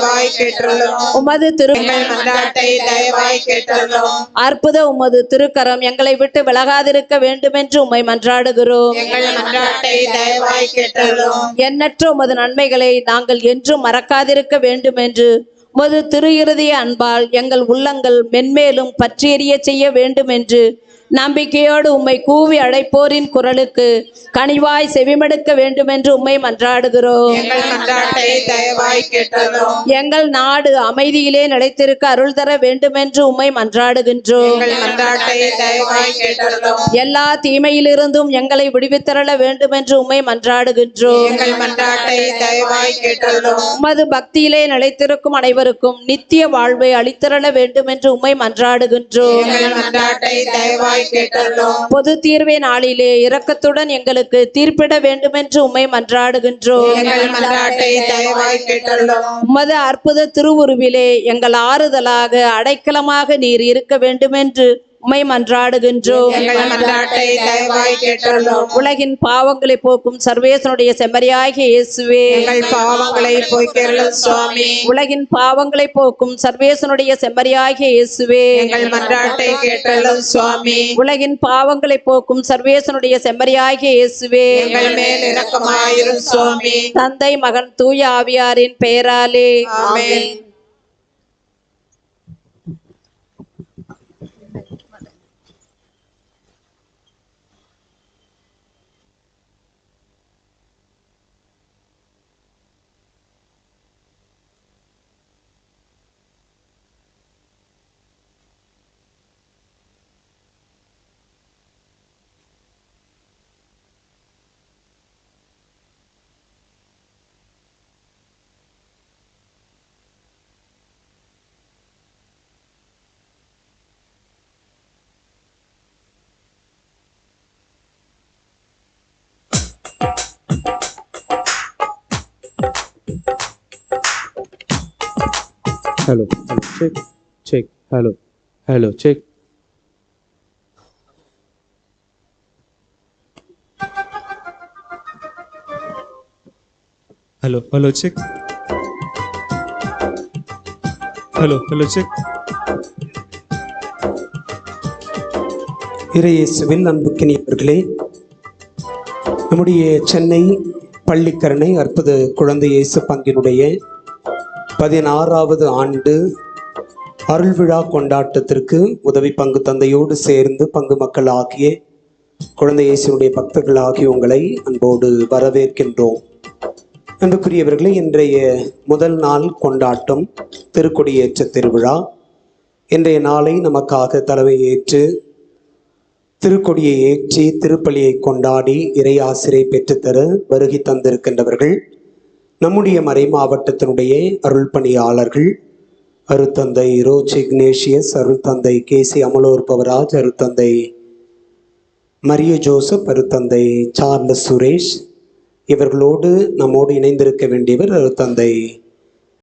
தயவாய் கேட்டருளும் உமது திரு மன்றாட்டை தயவாய் கேட்டருளும் அற்புத உமது திருக்கரம் எங்களை விட்டு விலகாதிருக்க வேண்டுமென்று உம்மை மன்றாடுகிறோம் எங்கள் மன்றாட்டை தயவாய் கேட்டருளும் எண்ணற்ற உமது நன்மைகளை நாங்கள் என்றும் மறக்காதிருக்க வேண்டுமென்று உமது திரு இருதய அன்பால் எங்கள் உள்ளங்கள் மென்மேலும் பற்றியெறிய செய்ய வேண்டுமென்று நம்பிக்கையோடு உம்மை கூவி அழைப்போரின் குரலுக்கு கனிவாய் செவிமடுக்க வேண்டுமென்று உம்மை மன்றாடுகிறோம். எங்கள் நாடு அமைதியிலே நிலைத்திருக்க அருள் தர வேண்டுமென்று உம்மை மன்றாடுகின்றோம். எல்லா தீமையிலிருந்தும் எங்களை விடுவித்தரள வேண்டுமென்று உம்மை மன்றாடுகின்றோம். உமது பக்தியிலே நிலைத்திருக்கும் அனைவருக்கும் நித்திய வாழ்வை அளித்தரள வேண்டுமென்று உம்மை மன்றாடுகின்றோம். பொது தீர்வே நாளிலே இரக்கத்துடன் எங்களுக்கு தீர்ப்பிட வேண்டுமென்று உம்மை மன்றாடுகின்றோம். உமது அற்புத திருவுருவிலே எங்கள் ஆறுதலாக அடைக்கலமாக நீர் இருக்க வேண்டுமென்று உம்மை மன்றாடுகின்றோம். உலகின் பாவங்களை போக்கும் சர்வேசனுடைய செம்மறியாகிய இயேசுவே. எங்கள் பாவங்களை போய்க்கருளும் சுவாமி. உலகின் பாவங்களை போக்கும் சர்வேசனுடைய செம்மறியாகிய இயேசுவே. எங்கள் மன்றாட்டை கேட்டருளும் சுவாமி. உலகின் பாவங்களை போக்கும் சர்வேசனுடைய செம்மறியாகிய இயேசுவே. எங்கள் மேல் இரக்கமாயிரும் சுவாமி. தந்தை மகன் தூய ஆவியாரின் பெயராலே. ஆமென். Hello, hello, check, check, hello, hello, check. Hello, hello, check. Hello, hello, check. இறையேசுவில் அன்புக்கினியவர்களே நம்முடைய சென்னை பள்ளிக்கரணை அற்புத குழந்தை இயேசு பங்கினுடைய பதினாறாவது ஆண்டு அருள் விழா கொண்டாட்டத்திற்கு உதவி பங்கு தந்தையோடு சேர்ந்து பங்கு மக்கள் ஆகிய குழந்தை இயேசுடைய பக்தர்கள் ஆகிய உங்களை அன்போடு வரவேற்கின்றோம். அன்புக்குரியவர்களே இன்றைய முதல் நாள் கொண்டாட்டம் திருக்கொடியேற்ற திருவிழா. இன்றைய நாளை நமக்காக தலைமையேற்று திருக்கொடியை ஏற்றி திருப்பலியை கொண்டாடி இறையாசிரை பெற்றுத்தர வருகை தந்திருக்கின்றவர்கள். நம்முடைய மறை மாவட்டத்தினுடைய அருள் பணியாளர்கள் அருத்தந்தை ரோச் இக்னேஷியஸ் அருத்தந்தை கே சி அமலோற்பவராஜ் அருத்தந்தை மரிய ஜோசப் அருத்தந்தை சார்லஸ் சுரேஷ் இவர்களோடு நம்மோடு இணைந்திருக்க வேண்டியவர் அருத்தந்தை